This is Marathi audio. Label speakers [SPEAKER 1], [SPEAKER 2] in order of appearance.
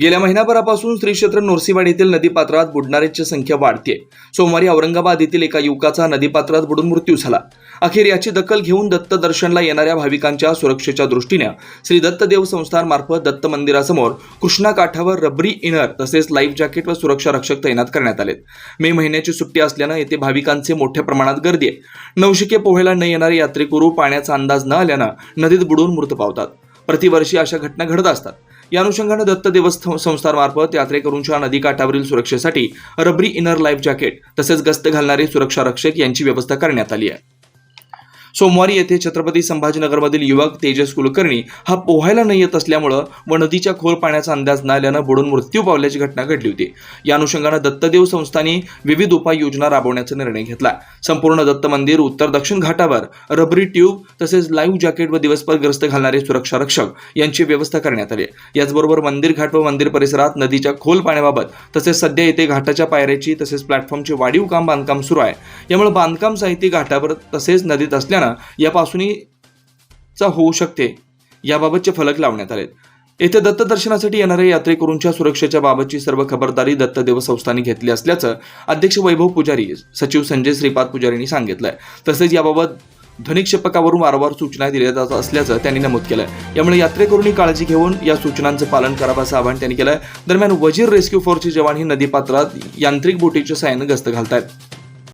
[SPEAKER 1] गेल्या महिनाभरापासून श्री क्षेत्र नोरसीवाडी येथील नदीपात्रात बुडणाऱ्यांची संख्या वाढते सोमवारी औरंगाबाद येथील एका युवकाचा नदीपात्रात बुडून मृत्यू झाला. अखेर याची दखल घेऊन दत्त दर्शनला येणाऱ्या भाविकांच्या सुरक्षेच्या दृष्टीने श्री दत्तदेव संस्थानमार्फत दत्त मंदिरासमोर कृष्णा काठावर रबरी इनर तसेच लाईफ जॅकेट व सुरक्षा रक्षक तैनात करण्यात आलेत. मे महिन्याची सुट्टी असल्यानं येथे भाविकांचे मोठ्या प्रमाणात गर्दी आहे. नवशिके पोहेला न येणारे यात्रेकरू पाण्याचा अंदाज न आल्यानं नदीत बुडून मृत पावतात. प्रतिवर्षी अशा घटना घडत असतात. या अनुषंगानं दत्त देवस्थ संस्थांमार्फत यात्रेकरूंच्या नदीकाठावरील सुरक्षेसाठी रबरी इनर लाईफ जॅकेट तसेच गस्त घालणारे सुरक्षा रक्षक यांची व्यवस्था करण्यात आली आहे. सोमवारी येथे छत्रपती संभाजीनगरमधील युवक तेजस कुलकर्णी हा पोहायला न येत असल्यामुळं व नदीच्या खोल पाण्याचा अंदाज न आल्यानं बुडून मृत्यू पावल्याची घटना घडली होती. या अनुषंगानं दत्तदेव संस्थांनी विविध उपाययोजना राबवण्याचा निर्णय घेतला. संपूर्ण दत्त मंदिर उत्तर दक्षिण घाटावर रबरी ट्यूब तसेच लाईव्ह जॅकेट व दिवसभर ग्रस्त घालणारे सुरक्षा रक्षक यांची व्यवस्था करण्यात आली. याचबरोबर मंदिर घाट व मंदिर परिसरात नदीच्या खोल पाण्याबाबत तसेच सध्या येथे घाटाच्या पायऱ्याची तसेच प्लॅटफॉर्मचे वाढीव काम बांधकाम सुरू आहे. यामुळे बांधकाम साहित्य घाटावर तसेच नदीत असल्यानं यापासूनचा होऊ शकते. याबाबतचे फलक लावण्यात आलेत. येथे दत्त दर्शनासाठी येणाऱ्या यात्रेकरूंच्या सुरक्षेच्या बाबतची सर्व खबरदारी दत्तदेव संस्थांनी घेतली असल्याचं अध्यक्ष वैभव पुजारी सचिव संजय श्रीपाद पुजारींनी सांगितलंय. तसेच याबाबत ध्वनिक्षेपकावरून वारंवार सूचना दिल्या जात असल्याचं त्यांनी नमूद केलं यामुळे यात्रेकरूंनी काळजी घेऊन या सूचनांचं पालन करावं असं आवाहन त्यांनी केलंय. दरम्यान वजीर रेस्क्यू फोर्सचे जवान ही नदीपात्रात यांत्रिक बोटीच्या साह्यानं गस्त घालतायत.